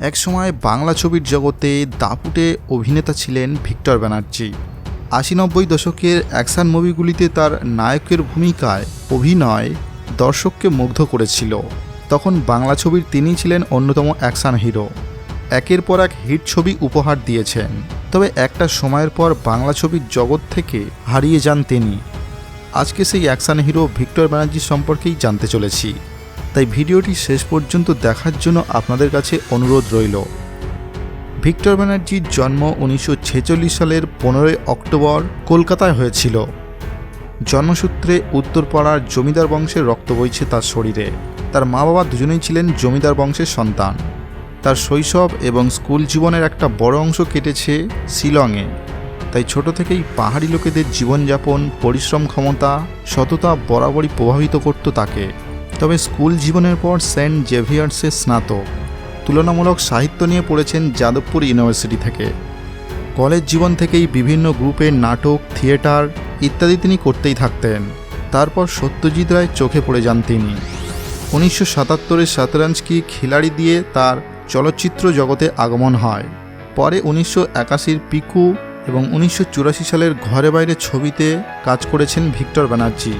একসময় বাংলা ছবির জগতে দাপুটে অভিনেতা ছিলেন ভিক্টর ব্যানার্জি। আশি নব্বই দশকের অ্যাকশন মুভিগুলিতে তার নায়কের ভূমিকায় অভিনয় দর্শককে মুগ্ধ করেছিল। তখন বাংলা ছবির তিনি ছিলেন অন্যতম অ্যাকশন হিরো। একের পর এক হিট ছবি উপহার দিয়েছেন। তবে একটা সময়ের পর বাংলা ছবির জগৎ থেকে হারিয়ে যান তিনি। আজকে সেই অ্যাকশন হিরো ভিক্টর ব্যানার্জি সম্পর্কেই জানতে চলেছি। তাই ভিডিওটি শেষ পর্যন্ত দেখার জন্য আপনাদের কাছে অনুরোধ রইল। ভিক্টর ব্যানার্জির জন্ম উনিশশো ছেচল্লিশ সালের পনেরোই অক্টোবর কলকাতায় হয়েছিল। জন্মসূত্রে উত্তরপাড়ার জমিদার বংশের রক্ত বইছে তার শরীরে। তার মা বাবা দুজনেই ছিলেন জমিদার বংশের সন্তান। তার শৈশব এবং স্কুল জীবনের একটা বড় অংশ কেটেছে শিলংয়ে। তাই ছোট থেকেই পাহাড়ি লোকেদের জীবনযাপন, পরিশ্রম ক্ষমতা, সততা বরাবরই প্রভাবিত করত তাকে। তবে স্কুল জীবনের পর সেন্ট জেভিয়ার্সে স্নাতক। তুলনামূলক সাহিত্য নিয়ে পড়েছেন যাদবপুর ইউনিভার্সিটি থেকে। কলেজ জীবন থেকেই বিভিন্ন গ্রুপের নাটক, থিয়েটার ইত্যাদি তিনি করতেই থাকতেন। তারপর সত্যজিৎ রায় চোখে পড়ে যান তিনি। উনিশশো সাতাত্তরের শতরঞ্জ কি খিলাড়ি দিয়ে তার চলচ্চিত্র জগতে আগমন হয়। পরে উনিশশো একাশির পিকু এবং উনিশশো চুরাশি সালের ঘরে বাইরে ছবিতে কাজ করেছেন ভিক্টর ব্যানার্জি।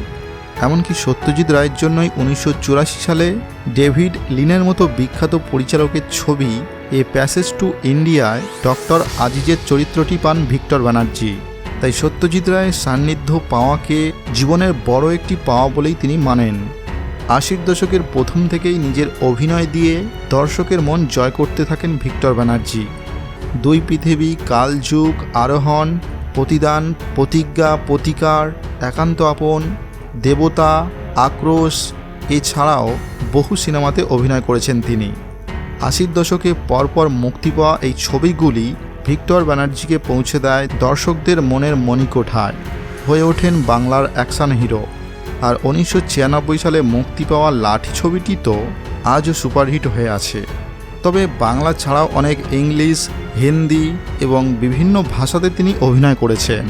এমনকি সত্যজিৎ রায়ের জন্যই উনিশশো চুরাশি সালে ডেভিড লিনের মতো বিখ্যাত পরিচালকের ছবি এ প্যাসেজ টু ইন্ডিয়ায় ডক্টর আজিজের চরিত্রটি পান ভিক্টর ব্যানার্জি। তাই সত্যজিৎ রায়ের সান্নিধ্য পাওয়াকে জীবনের বড় একটি পাওয়া বলেই তিনি মানেন। আশির দশকের প্রথম থেকেই নিজের অভিনয় দিয়ে দর্শকের মন জয় করতে থাকেন ভিক্টর ব্যানার্জি। দুই পৃথিবী, কালযুগ, আরোহণ, প্রতিদান, প্রতিজ্ঞা, প্রতিকার, একান্ত আপন দেবতা, আক্রোশ, এছাড়াও বহু সিনেমাতে অভিনয় করেছেন তিনি। আশির দশকে পরপর মুক্তি পাওয়া এই ছবিগুলি ভিক্টর ব্যানার্জিকে পৌঁছে দেয় দর্শকদের মনের মণিকোঠায় হয়ে ওঠেন বাংলার অ্যাকশন হিরো। আর উনিশশো ছিয়ানব্বই সালে মুক্তি পাওয়া লাঠি ছবিটি তো আজও সুপারহিট হয়ে আছে। তবে বাংলা ছাড়াও অনেক ইংলিশ, হিন্দি এবং বিভিন্ন ভাষাতে তিনি অভিনয় করেছেন।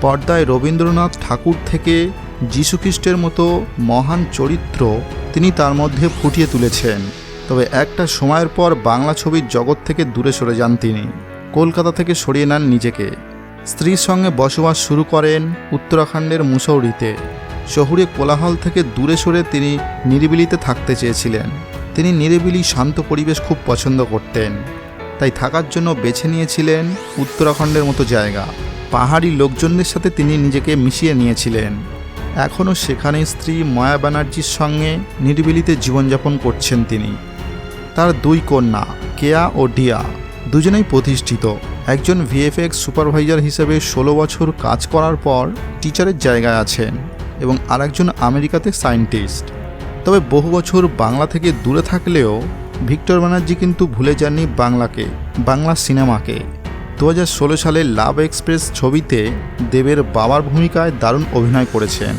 পর্দায় রবীন্দ্রনাথ ঠাকুর থেকে যীশুখ্রিস্টের মতো মহান চরিত্র তিনি তার মধ্যে ফুটিয়ে তুলেছেন। তবে একটা সময়ের পর বাংলা ছবির জগৎ থেকে দূরে সরে যান তিনি। কলকাতা থেকে সরিয়ে নেন নিজেকে। স্ত্রীর সঙ্গে বসবাস শুরু করেন উত্তরাখণ্ডের মুসৌরিতে। শহুরে কোলাহল থেকে দূরে সরে তিনি নিরিবিলিতে থাকতে চেয়েছিলেন। তিনি নিরিবিলি শান্ত পরিবেশ খুব পছন্দ করতেন। তাই থাকার জন্য বেছে নিয়েছিলেন উত্তরাখণ্ডের মতো জায়গা। পাহাড়ি লোকজনদের সাথে তিনি নিজেকে মিশিয়ে নিয়েছিলেন। এখনও সেখানে স্ত্রী মায়া ব্যানার্জির সঙ্গে নিরিবিলিতে জীবনযাপন করছেন তিনি। তার দুই কন্যা, কেয়া ও ডিয়া, দুজনেই প্রতিষ্ঠিত। একজন ভিএফএক্স সুপারভাইজার হিসেবে ষোলো বছর কাজ করার পর টিচারের জায়গায় আছেন এবং আরেকজন আমেরিকাতে সায়েন্টিস্ট। তবে বহু বছর বাংলা থেকে দূরে থাকলেও ভিক্টর ব্যানার্জি কিন্তু ভুলে যাননি বাংলাকে, বাংলা সিনেমাকে। দু হাজার ষোলো সালে লাভ এক্সপ্রেস ছবিতে দেবের বাবার ভূমিকায় দারুণ অভিনয় করেছেন।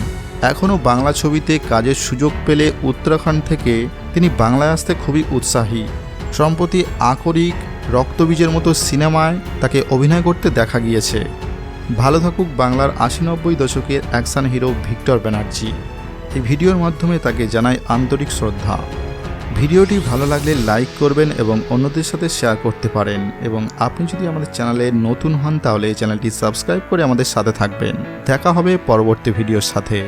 এখনও বাংলা ছবিতে কাজের সুযোগ পেলে উত্তরাখণ্ড থেকে তিনি বাংলায় আসতে খুবই উৎসাহী। সম্প্রতি আকরিক, রক্তবীজের মতো সিনেমায় তাকে অভিনয় করতে দেখা গিয়েছে। ভালো থাকুক বাংলার আশি নব্বই দশকের অ্যাকশন হিরো ভিক্টর ব্যানার্জি। এই ভিডিওর মাধ্যমে তাকে জানাই আন্তরিক শ্রদ্ধা। ভিডিওটি ভালো লাগলে লাইক করবেন এবং অন্যদের সাথে শেয়ার করতে পারেন এবং আপনি যদি আমাদের চ্যানেলে নতুন হন তাহলে চ্যানেলটি সাবস্ক্রাইব করে আমাদের সাথে থাকবেন। দেখা হবে পরবর্তী ভিডিওর সাথে।